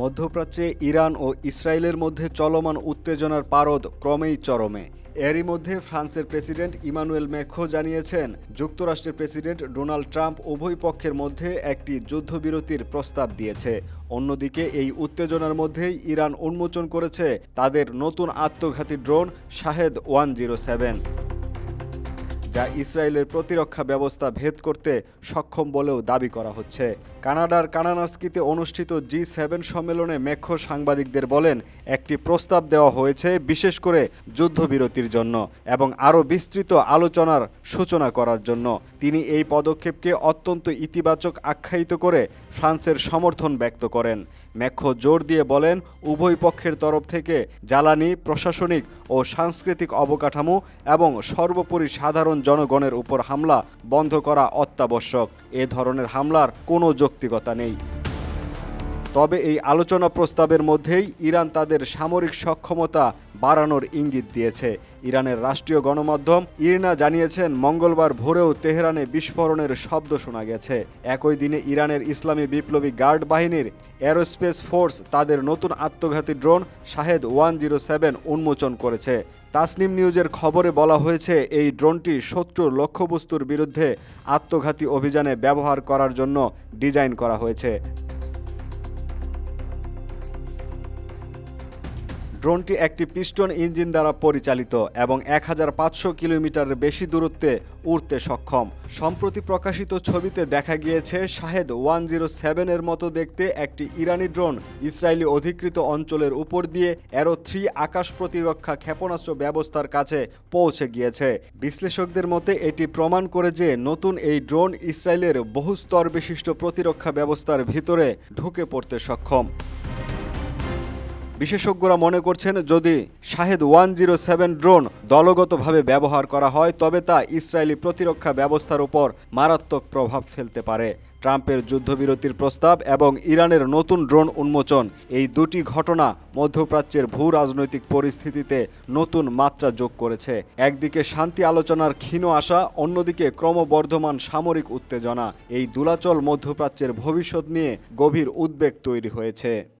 মধ্যপ্রাচ্যে ইরান ও ইসরায়েলের মধ্যে চলমান উত্তেজনার পারদ ক্রমেই চরমে। এরই মধ্যে ফ্রান্সের প্রেসিডেন্ট ইমানুয়েল ম্যাখো জানিয়েছেন, যুক্তরাষ্ট্রের প্রেসিডেন্ট ডোনাল্ড ট্রাম্প উভয় পক্ষের মধ্যে একটি যুদ্ধবিরতির প্রস্তাব দিয়েছে। অন্যদিকে এই উত্তেজনার মধ্যেই ইরান উন্মোচন করেছে তাদের নতুন আত্মঘাতী drone Shahed one zero seven. যা ইসরায়েলের প্রতিরক্ষা ব্যবস্থা ভেদ করতে সক্ষম বলেও দাবি করা হচ্ছে। কানাডার কানানাস্কিতে অনুষ্ঠিত জি সেভেন সম্মেলনে মেখ্য সাংবাদিকদের বলেন, একটি প্রস্তাব দেওয়া হয়েছে বিশেষ করে যুদ্ধবিরতির জন্য এবং আরও বিস্তৃত আলোচনার সূচনা করার জন্য। তিনি এই পদক্ষেপকে অত্যন্ত ইতিবাচক আখ্যায়িত করে ফ্রান্সের সমর্থন ব্যক্ত করেন। মেখ্য জোর দিয়ে বলেন, উভয় পক্ষের তরফ থেকে জ্বালানি, প্রশাসনিক ও সাংস্কৃতিক অবকাঠামো এবং সর্বোপরি সাধারণ জনগণের উপর হামলা বন্ধ করা অত্যাবশ্যক। এ ধরনের হামলার কোনো যৌক্তিকতা নেই। তবে এই আলোচনা প্রস্তাবের মধ্যেই ইরান তাদের সামরিক সক্ষমতা বাড়ানোর ইঙ্গিত দিয়েছে। ইরানের রাষ্ট্রীয় গণমাধ্যম ইরনা জানিয়েছেন, মঙ্গলবার ভোরেও তেহরানে বিস্ফোরণের শব্দ শোনা গেছে। একই দিনে ইরানের ইসলামী বিপ্লবী গার্ড বাহিনীর অ্যারোস্পেস ফোর্স তাদের নতুন আত্মঘাতী drone Shahed one zero seven উন্মোচন করেছে। তাসনিম নিউজের খবরে বলা হয়েছে, এই ড্রোনটি শত্রুর লক্ষ্যবস্তুর বিরুদ্ধে আত্মঘাতী অভিযানে ব্যবহার করার জন্য ডিজাইন করা হয়েছে। ড্রোনটি একটি পিস্টন ইঞ্জিন দ্বারা পরিচালিত এবং এক হাজার পাঁচশো বেশি দূরত্বে উড়তে সক্ষম। সম্প্রতি প্রকাশিত ছবিতে দেখা গিয়েছে, শাহেদ ওয়ান জিরো সেভেনের মতো দেখতে একটি ইরানি ড্রোন ইসরায়েলি অধিকৃত অঞ্চলের উপর দিয়ে অ্যারো থ্রি আকাশ প্রতিরক্ষা ক্ষেপণাস্ত্র ব্যবস্থার কাছে পৌঁছে গিয়েছে। বিশ্লেষকদের মতে, এটি প্রমাণ করে যে নতুন এই ড্রোন ইসরায়েলের বহুস্তর বিশিষ্ট প্রতিরক্ষা ব্যবস্থার ভিতরে ঢুকে পড়তে সক্ষম। বিশেষজ্ঞরা মনে করছেন যদি Shahed one zero seven drone দলগতভাবে ব্যবহার করা হয়, তবে তা ইসরায়েলি প্রতিরক্ষা ব্যবস্থার উপর মারাত্মক প্রভাব ফেলতে পারে। ট্রাম্পের যুদ্ধবিরতির প্রস্তাব এবং ইরানের নতুন ড্রোন উন্মোচন, এই দুটি ঘটনা মধ্যপ্রাচ্যের ভূ রাজনৈতিক পরিস্থিতিতে নতুন মাত্রা যোগ করেছে। একদিকে শান্তি আলোচনার ক্ষীণ আশা, অন্যদিকে ক্রমবর্ধমান সামরিক উত্তেজনা। এই দুলাচল মধ্যপ্রাচ্যের ভবিষ্যৎ নিয়ে গভীর উদ্বেগ তৈরি হয়েছে।